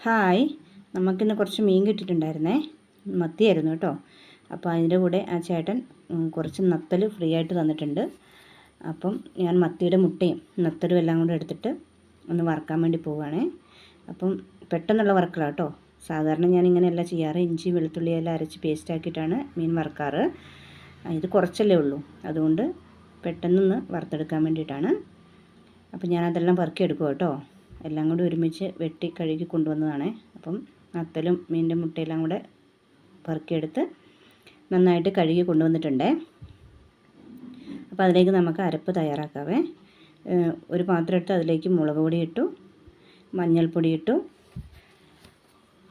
Hi. നമുക്കിന്ന് കുറച്ച് മീൻ കിട്ടിയിട്ടുണ്ടായിരുന്നേ. മത്തിയായിരുന്നു കേട്ടോ. അപ്പോൾ അതിന്റെ കൂടെ ആ ചേട്ടൻ കുറച്ച് നത്തൽ ഫ്രീ ആയിട്ട് തന്നിട്ടുണ്ട്. അപ്പം ഞാൻ മത്തിയുടെ മുട്ടയും നത്തലും എല്ലാം കൂടെ എടുത്തിട്ട് ഒന്ന് വറക്കാൻ വേണ്ടി പോവുകയാണേ. അപ്പം പെട്ടെന്നുള്ള വറക്കലാണ് കേട്ടോ. സാധാരണ ഞാൻ ഇങ്ങനെയല്ല ചെയ്യാറ്. ഇഞ്ചി വെളുത്തുള്ളി എല്ലാം അരച്ച് പേസ്റ്റ് ആക്കിയിട്ടാണ് മീൻ വറക്കാറ്. ഇത് കുറച്ചല്ലേ ഉള്ളൂ. അതുകൊണ്ട് പെട്ടെന്നൊന്ന് വറുത്തെടുക്കാൻ വേണ്ടിയിട്ടാണ്. അപ്പം ഞാനതെല്ലാം വറുക്കിയെടുക്കും കേട്ടോ. എല്ലാം കൂടി ഒരുമിച്ച് വെട്ടി കഴുകി കൊണ്ടുവന്നതാണ്. അപ്പം നത്തലും മീനിന്റെ മുട്ടയെല്ലാം കൂടെ പെറുക്കിയെടുത്ത് നന്നായിട്ട് കഴുകി കൊണ്ടുവന്നിട്ടുണ്ടേ. അപ്പോൾ അതിലേക്ക് നമുക്ക് അരപ്പ് തയ്യാറാക്കാവേ. ഒരു പാത്രം എടുത്ത് അതിലേക്ക് മുളക് പൊടി ഇട്ടു മഞ്ഞൾപ്പൊടി ഇട്ടു.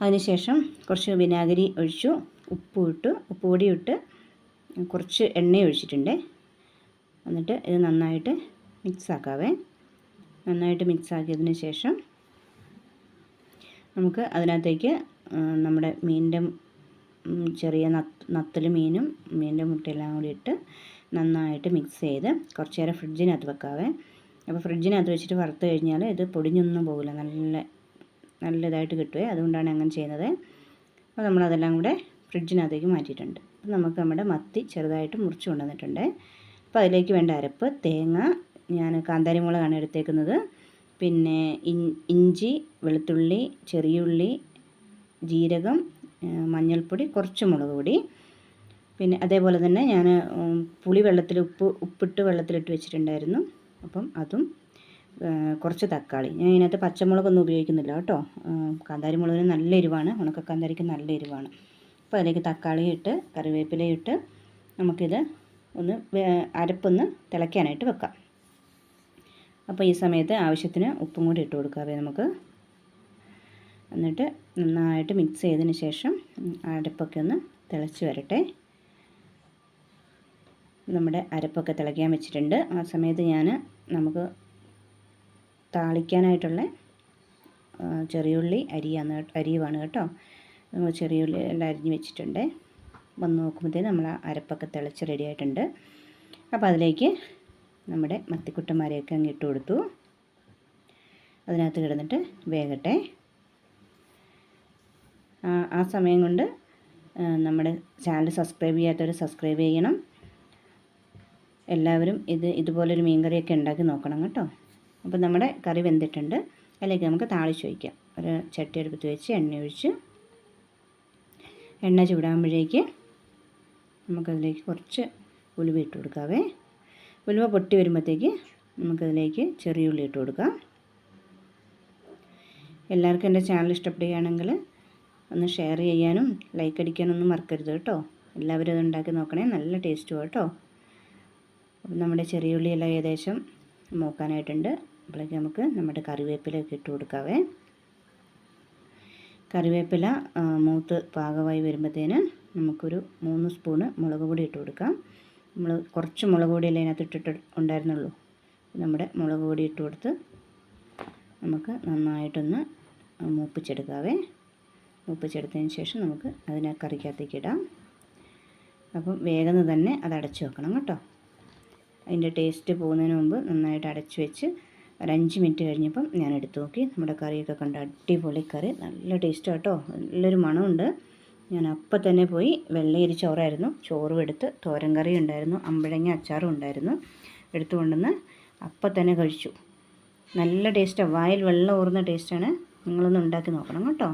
അതിനുശേഷം കുറച്ച് വിനാഗിരി ഒഴിച്ചു ഉപ്പ് ഇട്ടു. ഉപ്പ് പൊടി ഇട്ട് കുറച്ച് എണ്ണ ഒഴിച്ചിട്ടുണ്ട്. എന്നിട്ട് ഇത് നന്നായിട്ട് മിക്സ് ആക്കാവേ നന്നായിട്ട് മിക്സ് ആക്കിയതിന് ശേഷം നമുക്ക് അതിനകത്തേക്ക് നമ്മുടെ മീനിന്റെ ചെറിയ നത്ത് നത്തൽ മീനും മീനിന്റെ മുട്ടയെല്ലാം കൂടി ഇട്ട് നന്നായിട്ട് മിക്സ് ചെയ്ത് കുറച്ച് നേരം ഫ്രിഡ്ജിനകത്ത് വെക്കാവേ. അപ്പോൾ ഫ്രിഡ്ജിനകത്ത് വെച്ചിട്ട് വറുത്ത് കഴിഞ്ഞാൽ ഇത് പൊടിഞ്ഞൊന്നും പോകില്ല. നല്ല നല്ല ഇതായിട്ട് കിട്ടുവേ. അതുകൊണ്ടാണ് അങ്ങനെ ചെയ്യുന്നത്. അപ്പോൾ നമ്മളതെല്ലാം കൂടെ ഫ്രിഡ്ജിനകത്തേക്ക് മാറ്റിയിട്ടുണ്ട്. അപ്പോൾ നമുക്ക് നമ്മുടെ മത്തി ചെറുതായിട്ട് മുറിച്ച് കൊണ്ടുവന്നിട്ടുണ്ട്. അപ്പോൾ അതിലേക്ക് വേണ്ട അരപ്പ് തേങ്ങ ഞാൻ കാന്താരി മുളകാണ് എടുത്തേക്കുന്നത്. പിന്നെ ഇഞ്ചി വെളുത്തുള്ളി ചെറിയുള്ളി ജീരകം മഞ്ഞൾപ്പൊടി കുറച്ച് മുളക് പൊടി. പിന്നെ അതേപോലെ തന്നെ ഞാൻ പുളി വെള്ളത്തിൽ ഉപ്പ് ഉപ്പിട്ട് വെള്ളത്തിലിട്ട് വെച്ചിട്ടുണ്ടായിരുന്നു. അപ്പം അതും കുറച്ച് തക്കാളി. ഞാൻ ഇതിനകത്ത് പച്ചമുളകൊന്നും ഉപയോഗിക്കുന്നില്ല കേട്ടോ. കാന്താരി മുളകിന് നല്ല എരിവാണ്. ഉണക്ക കാന്താരിക്ക് നല്ല എരിവാണ്. അപ്പോൾ അതിലേക്ക് തക്കാളി ഇട്ട് കറിവേപ്പില ഇട്ട് നമുക്കിത് ഒന്ന് അരപ്പൊന്ന് തിളയ്ക്കാനായിട്ട് വെക്കാം. അപ്പോൾ ഈ സമയത്ത് ആവശ്യത്തിന് ഉപ്പും കൂടി ഇട്ട് കൊടുക്കാവേ നമുക്ക്. എന്നിട്ട് നന്നായിട്ട് മിക്സ് ചെയ്തതിന് ശേഷം അടുപ്പൊക്കെ ഒന്ന് തിളച്ച് വരട്ടെ. നമ്മുടെ അരപ്പൊക്കെ തിളയ്ക്കാൻ വെച്ചിട്ടുണ്ട്. ആ സമയത്ത് ഞാൻ നമുക്ക് താളിക്കാനായിട്ടുള്ള ചെറിയുള്ളി അരിയാണ് അരിയുവാണ് കേട്ടോ. നമ്മൾ ചെറിയുള്ളി എല്ലാം അരിഞ്ഞ് വെച്ചിട്ടുണ്ട്. വന്ന് നോക്കുമ്പോഴത്തേന് നമ്മൾ അരപ്പൊക്കെ തിളച്ച് റെഡി ആയിട്ടുണ്ട്. അപ്പോൾ അതിലേക്ക് നമ്മുടെ മത്തിക്കുട്ടന്മാരെയൊക്കെ അങ്ങ് ഇട്ട് കൊടുത്തു. അതിനകത്ത് കിടന്നിട്ട് വേകട്ടെ. ആ സമയം കൊണ്ട് നമ്മുടെ ചാനൽ സബ്സ്ക്രൈബ് ചെയ്യാത്തവർ സബ്സ്ക്രൈബ് ചെയ്യണം. എല്ലാവരും ഇത് ഇതുപോലൊരു മീൻകറിയൊക്കെ ഉണ്ടാക്കി നോക്കണം കേട്ടോ. അപ്പോൾ നമ്മുടെ കറി വെന്തിട്ടുണ്ട്. അല്ലെങ്കിൽ നമുക്ക് താളിച്ച് വയ്ക്കാം ഒരു ചട്ടി എടുത്ത് വെച്ച് എണ്ണ ഒഴിച്ച് എണ്ണ ചൂടാകുമ്പോഴേക്ക് നമുക്കതിലേക്ക് കുറച്ച് ഉലുവ ഇട്ട് കൊടുക്കാവേ. ഉലുവ പൊട്ടി വരുമ്പോഴത്തേക്ക് നമുക്കതിലേക്ക് ചെറിയ ഉള്ളി ഇട്ട് കൊടുക്കാം. എല്ലാവർക്കും എന്റെ ചാനൽ ഇഷ്ടപ്പെടുകയാണെങ്കിൽ ഒന്ന് ഷെയർ ചെയ്യാനും ലൈക്ക് അടിക്കാനൊന്നും മറക്കരുത് കേട്ടോ. എല്ലാവരും അത് ഉണ്ടാക്കി നോക്കണേ നല്ല ടേസ്റ്റും കേട്ടോ. അപ്പം നമ്മുടെ ചെറിയ ഉള്ളിയെല്ലാം ഏകദേശം മൂക്കാനായിട്ടുണ്ട്. അപ്പോഴേക്ക് നമുക്ക് നമ്മുടെ കറിവേപ്പിലയൊക്കെ ഇട്ട് കൊടുക്കാവേ. കറിവേപ്പില മൂത്ത് പാകമായി വരുമ്പോഴത്തേന് നമുക്കൊരു മൂന്ന് സ്പൂണ് മുളക് പൊടി ഇട്ട് കൊടുക്കാം. നമ്മൾ കുറച്ച് മുളക് പൊടിയല്ലേ അതിനകത്ത് ഇട്ടിട്ട് ഉണ്ടായിരുന്നുള്ളൂ. നമ്മുടെ മുളക് പൊടി ഇട്ട് കൊടുത്ത് നമുക്ക് നന്നായിട്ടൊന്ന് മൂപ്പിച്ചെടുക്കാവേ. മൂപ്പിച്ചെടുത്തതിന് ശേഷം നമുക്ക് അതിനെ കറിക്കകത്തേക്ക് ഇടാം. അപ്പം വേഗം തന്നെ അത് അടച്ചു വെക്കണം കേട്ടോ. അതിന്റെ ടേസ്റ്റ് പോകുന്നതിന് മുമ്പ് നന്നായിട്ട് അടച്ചു വെച്ച് ഒരഞ്ച് മിനിറ്റ് കഴിഞ്ഞപ്പം ഞാൻ എടുത്തു നോക്കി. നമ്മുടെ കറിയൊക്കെ കണ്ട അടിപൊളി കറി. നല്ല ടേസ്റ്റ് കേട്ടോ. നല്ലൊരു മണമുണ്ട്. ഞാൻ അപ്പം തന്നെ പോയി വെള്ളയരി ചോറായിരുന്നു. ചോറും എടുത്ത് തോരൻ കറി ഉണ്ടായിരുന്നു. അമ്പഴങ്ങ അച്ചാറും ഉണ്ടായിരുന്നു. എടുത്തു കൊണ്ടുവന്ന് അപ്പം തന്നെ കഴിച്ചു. നല്ല ടേസ്റ്റാണ് വായിൽ വെള്ളം ഊറുന്ന ടേസ്റ്റാണ്. നിങ്ങളൊന്ന് ഉണ്ടാക്കി നോക്കണം കേട്ടോ.